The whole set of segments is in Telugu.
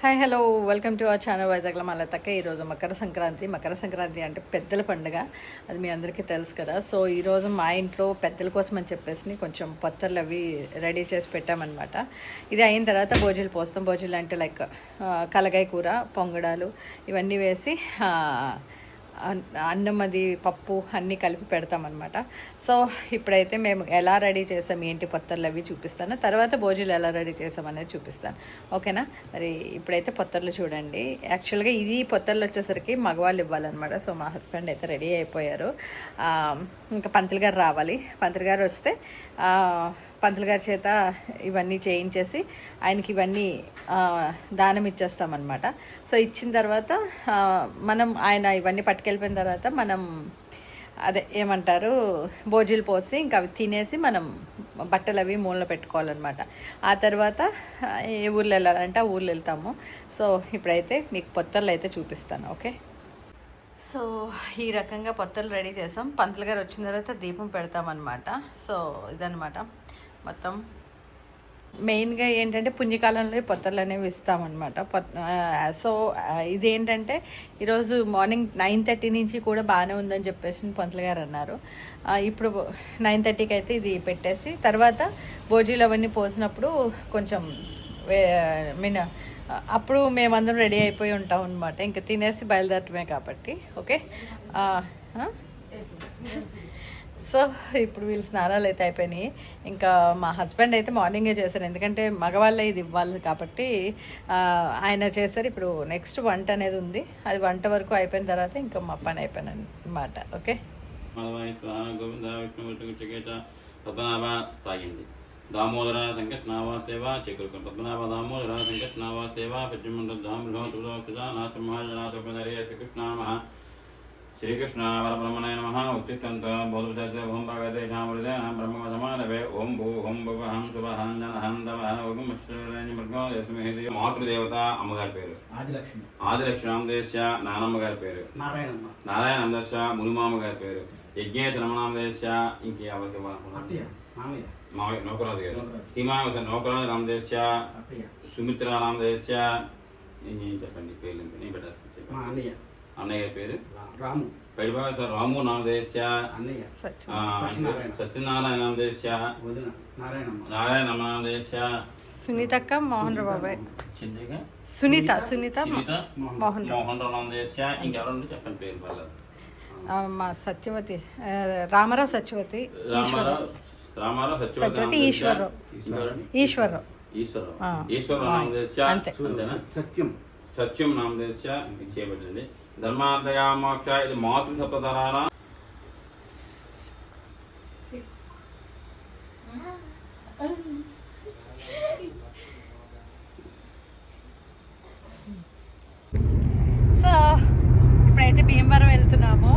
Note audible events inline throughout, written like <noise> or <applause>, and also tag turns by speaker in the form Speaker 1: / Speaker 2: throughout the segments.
Speaker 1: Hi hello welcome to our channel వైజాగ్లో మళ్ళీ ఈరోజు మకర సంక్రాంతి. మకర సంక్రాంతి అంటే పెద్దల పండుగ. అది మీ అందరికీ తెలుసు కదా. సో ఈరోజు మా ఇంట్లో పెద్దల కోసం అని చెప్పేసి కొంచెం పొత్తర్లు అవి రెడీ చేసి పెట్టామన్నమాట. ఇది అయిన తర్వాత భోజనాలు పోస్తాం. భోజీలు అంటే లైక్ కలగాయ కూర పొంగడాలు ఇవన్నీ వేసి అన్నం అది పప్పు అన్నీ కలిపి పెడతామన్నమాట. సో ఇప్పుడైతే మేము ఎలా రెడీ చేసాం ఏంటి పొత్తర్లు అవి చూపిస్తాను. తర్వాత భోజనాలు ఎలా రెడీ చేసాం అనేది చూపిస్తాను. ఓకేనా? మరి ఇప్పుడైతే పొత్తర్లు చూడండి. యాక్చువల్గా ఇది పొత్తర్లు వచ్చేసరికి మగవాళ్ళు ఇవ్వాలన్నమాట. సో మా హస్బెండ్ అయితే రెడీ అయిపోయారు. ఇంకా పంతులు గారు రావాలి. పంతులు గారు వస్తే పంతులు గారి చేత ఇవన్నీ చేయించేసి ఆయనకి ఇవన్నీ దానం ఇచ్చేస్తామన్నమాట. సో ఇచ్చిన తర్వాత మనం ఆయన ఇవన్నీ పట్టుకెళ్ళిపోయిన తర్వాత మనం అదే ఏమంటారు భోజీలు పోసి ఇంకా అవి తినేసి మనం బట్టలు అవి మూలలో పెట్టుకోవాలన్నమాట. ఆ తర్వాత ఏ ఊర్లో వెళ్ళాలంటే ఆ ఊర్లో వెళ్తాము. సో ఇప్పుడైతే మీకు పొత్తలు అయితే చూపిస్తాను ఓకే? సో ఈ రకంగా పొత్తలు రెడీ చేసాం. పంతులు గారు వచ్చిన తర్వాత దీపం పెడతామన్నమాట. సో ఇదనమాట మొత్తం మెయిన్గా ఏంటంటే పుణ్యకాలంలో పొత్తలు అనేవి ఇస్తామన్నమాట. పొత్ సో ఇదేంటంటే ఈరోజు మార్నింగ్ నైన్ థర్టీ నుంచి కూడా బాగానే ఉందని చెప్పేసి పంతులు గారు అన్నారు. ఇప్పుడు నైన్ థర్టీకి అయితే ఇది పెట్టేసి తర్వాత భోజీలు అవన్నీ పోసినప్పుడు కొంచెం మీన్ అప్పుడు మేమందరం రెడీ అయిపోయి ఉంటాం అనమాట ఇంకా తినేసి బయలుదేరటమే కాబట్టి ఓకే? సో ఇప్పుడు వీళ్ళు స్నానాలు అయితే అయిపోయినాయి. ఇంకా మా హస్బెండ్ అయితే మార్నింగే చేశారు. ఎందుకంటే మగవాళ్ళే ఇది ఇవ్వాలి కాబట్టి ఆయన చేస్తారు. ఇప్పుడు నెక్స్ట్ వంట అనేది ఉంది. అది వంట వరకు అయిపోయిన తర్వాత ఇంకా మా పని అయిపోయిన అనమాట ఓకే
Speaker 2: మాధవాయ స్వాహ గోవింద పద్మనాభ తాగింది. దామోదర సంకృష్ణావాస్తేవ చక్రుక పద్మనాభ దామోదర సంకృష్ణావాస్తేవ పశ్చిమండ దామృహోతులోకృత నాథమహాజనాథోపదరే శ్రీకృష్ణామ శ్రీకృష్ణ బోధుజాతే ఓం భగవతే శామృతే బ్రహ్మ సమానవే ఓం భూ ఓం భువహం శుభహం జనహం దవ ఓం మృగో మాతృదేవత అమ్మగారి పేరు
Speaker 3: ఆదిలక్ష్మి
Speaker 2: ఆదిలక్ష్మీదేశ నానమ్మ గారి పేరు
Speaker 3: నారాయణమ్మ
Speaker 2: నారాయణ అందర్శ మునిమామ గారి పేరు యజ్ఞేత రమణామదేశ ఇంకెవరికి
Speaker 3: అత్తయ్య మామయ్య
Speaker 2: నౌకరాజు గారు. హిమావత నౌకరాజు
Speaker 3: అత్తయ్య
Speaker 2: సుమిత్ర రామదేశ ఏం చెప్పండి పేర్లు ఇంకా నేను చెప్పండి.
Speaker 3: అన్నయ్య
Speaker 2: పేరు?
Speaker 3: రాము.
Speaker 2: సార్ రాము నామదేశ
Speaker 3: అన్నయ్య. సత్యనారాయణ.
Speaker 2: నామదేశ
Speaker 3: వదిన నారాయణమ్మ.
Speaker 2: నారాయణ నామదేశ
Speaker 1: సునీతక్క మోహన్ రావు బాబాయ్
Speaker 2: చిన్నగా?
Speaker 1: సునీత సునీత మోహన్ రావు
Speaker 2: మోహన్. రావు నామదేశ ఇంకెవరంటే చెప్పండి పేరు పర్లేదు.
Speaker 1: మా సత్యవతి రామారావు సత్యవతి
Speaker 2: రామారావు రామారావు
Speaker 1: సత్యవతి ఈశ్వరరావు.
Speaker 2: ఈశ్వరరావు.
Speaker 1: ఈశ్వరరావు.
Speaker 2: ఈశ్వరరావు. నామదేశ
Speaker 3: సత్యం.
Speaker 2: సత్యం నామదేశ చేయబడింది. ధర్మాదయా మోక్ష ఇది మాతృ సప్తధరాన
Speaker 1: సో ఇప్పుడైతే భీమవరం వెళ్తున్నాము.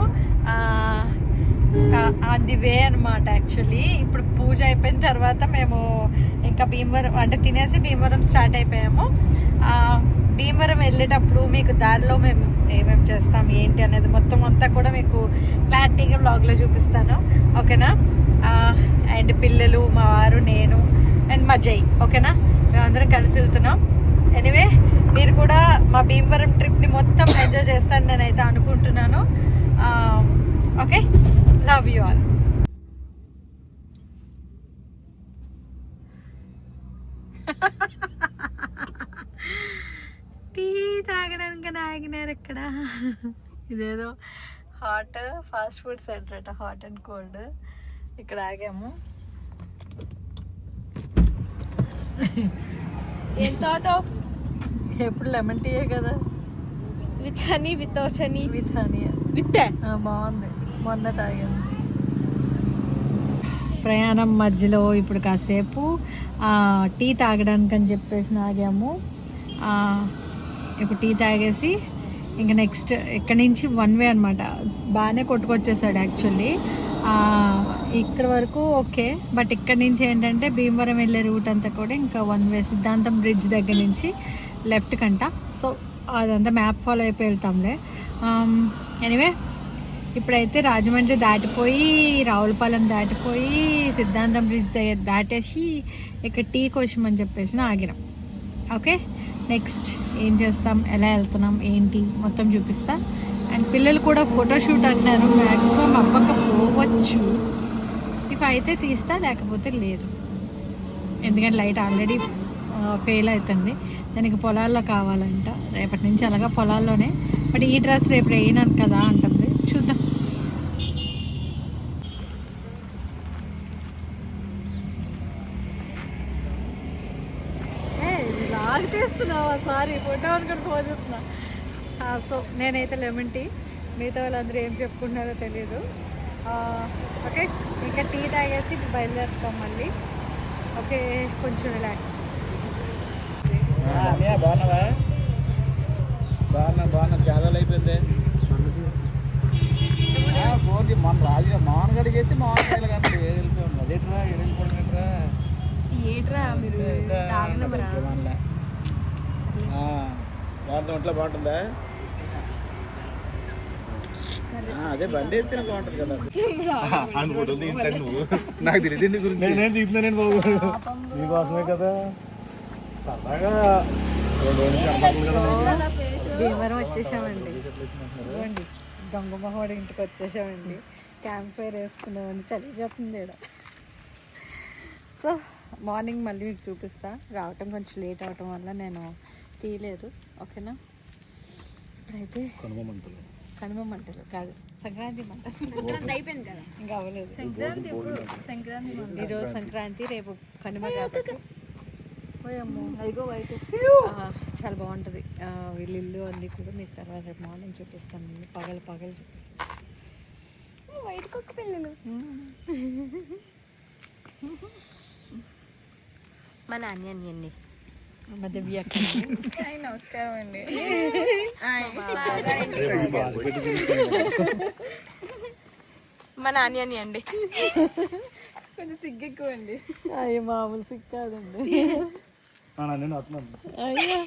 Speaker 1: ఆన్ ది వే అనమాట యాక్చువల్లీ. ఇప్పుడు పూజ అయిపోయిన తర్వాత మేము ఇంకా భీమవరం అంటే తినేసి భీమవరం స్టార్ట్ అయిపోయాము. భీమవరం వెళ్ళేటప్పుడు మీకు దారిలో మేము ఏమేమి చేస్తాం ఏంటి అనేది మొత్తం అంతా కూడా మీకు క్లారిటీగా బ్లాగ్లో చూపిస్తాను. ఓకేనా? అండ్ పిల్లలు మా వారు నేను అండ్ మా జై. ఓకేనా? మేమందరం కలిసి వెళ్తున్నాం. ఎనివే మీరు కూడా మా భీమవరం ట్రిప్ని మొత్తం ఎంజాయ్ చేస్తాను నేనైతే అనుకుంటున్నాను. Okay? Love you all tea తాగడానికి ఆగినారు ఇక్కడ? ఇదేదో హాట్ ఫాస్ట్ ఫుడ్ సెంటర్ అట హాట్ అండ్ కోల్డ్. ఇక్కడ ఆగాము.
Speaker 4: ఏం తాగుతావు?
Speaker 1: ఎప్పుడు లెమన్ టీయే కదా?
Speaker 4: With honey without honey.
Speaker 1: With honey.
Speaker 4: With?
Speaker 1: బాగుంది. మొన్న తాగాను ప్రయాణం మధ్యలో ఇప్పుడు కాసేపు ఆ, టీ తాగడానికి అని చెప్పేసి ఆగాము. ఆ, ఇప్పుడు టీ తాగేసి ఇంకా నెక్స్ట్ ఇక్కడ నుంచి వన్ వే అనమాట బాగానే కొట్టుకొచ్చేసాడు యాక్చువల్లీ. ఇక్కడ వరకు ఓకే. బట్ ఇక్కడ నుంచి ఏంటంటే భీమవరం వెళ్ళే రూట్ అంతా కూడా ఇంకా వన్ వే సిద్ధాంతం బ్రిడ్జ్ దగ్గర నుంచి లెఫ్ట్ కంట. సో అదంతా మ్యాప్ ఫాలో అయిపోయి వెళ్తాంలే. ఎనివే ఇప్పుడైతే రాజమండ్రి దాటిపోయి రావులపాలెం దాటిపోయి సిద్ధాంతం బ్రిడ్జ్ దాటేసి ఇక్కడ టీ కోసం అని చెప్పేసి ఆగినాం. ఓకే? నెక్స్ట్ ఏం చేస్తాం? ఎలా వెళ్తున్నాం? ఏంటి? మొత్తం చూపిస్తా. అండ్ పిల్లలు కూడా ఫోటోషూట్ అన్నారు మ్యాక్సిమం అవ్వకపోవచ్చు ఇఫ్ అయితే తీస్తా లేకపోతే లేదు. ఎందుకంటే లైట్ ఆల్రెడీ ఫెయిల్ అవుతుంది దానికి పొలాల్లో కావాలంట. రేపటి నుంచి అలాగా పొలాల్లోనే. బట్ ఈ డ్రెస్ రేపు వేయనాను కదా అంటుంది లాగ్ తీస్తున్నావా సారీ ఫోటో అనుకుని పోతున్నా సో నేనైతే లెమన్ టీ మిగతా వాళ్ళందరూ ఏం చెప్పుకుంటున్నారో తెలియదు ఓకే ఇంకా టీ తాగేసి బయలుదేరుతాం మళ్ళీ. ఓకే కొంచెం రిలాక్స్
Speaker 3: బాగున్నావా? బాగున్నా బాగున్నా. చాలా అయిపోయింది ఫోన్ మన రాజు మోహన్ గడికి అయితే మోహన్ గారు కానీ వెళ్ళిపోయింది అదేట్రా వెళ్ళిపోయినట్రా
Speaker 4: ఏట్రా మీరు
Speaker 3: బాగుంటుంది ఒంట్లో బాగుంటుందా? ఆ, అదే బండి ఎత్తిన బాగుంటుంది కదా. <laughs> నాకు తెలియదు గురించి. నేను దిగుతున్నా నేను బాబు? మీకోసమే కదా. సరదాగా
Speaker 1: భీమవరం వచ్చేసామండి. దొంగ మొహోడి ఇంటికి వచ్చేసామండి. క్యాంప్ ఫైర్ వేసుకున్నామండి చలి చేస్తుంది సో మార్నింగ్ మళ్ళీ మీకు చూపిస్తా. రావటం కొంచెం లేట్ అవటం వల్ల నేను తీయలేదు ఓకేనా? ఇప్పుడైతే
Speaker 3: కనుమంతులు
Speaker 1: కనుమ మంటలు కాదు సంక్రాంతి మంటలు.
Speaker 4: అయిపోయింది కదా.
Speaker 1: ఇంకా అవ్వలేదు. సంక్రాంతి సంక్రాంతి ఈరోజు సంక్రాంతి రేపు కనుమ చాలా బాగుంటుంది. వీళ్ళ ఇల్లు అన్నీ కూడా మీకు తర్వాత రేపు మార్నింగ్ చూపిస్తాను. పగలు పగలు చూపిస్తాను.
Speaker 4: వైట్ కుక్క పిల్లలు. <laughs> మా నాన్న నమస్కారం అండి మా నాని అని అండి. కొంచెం సిగ్గు ఎక్కువ అండి
Speaker 1: అయ్యో మామూలు సిక్ కాదండి. అయ్యో.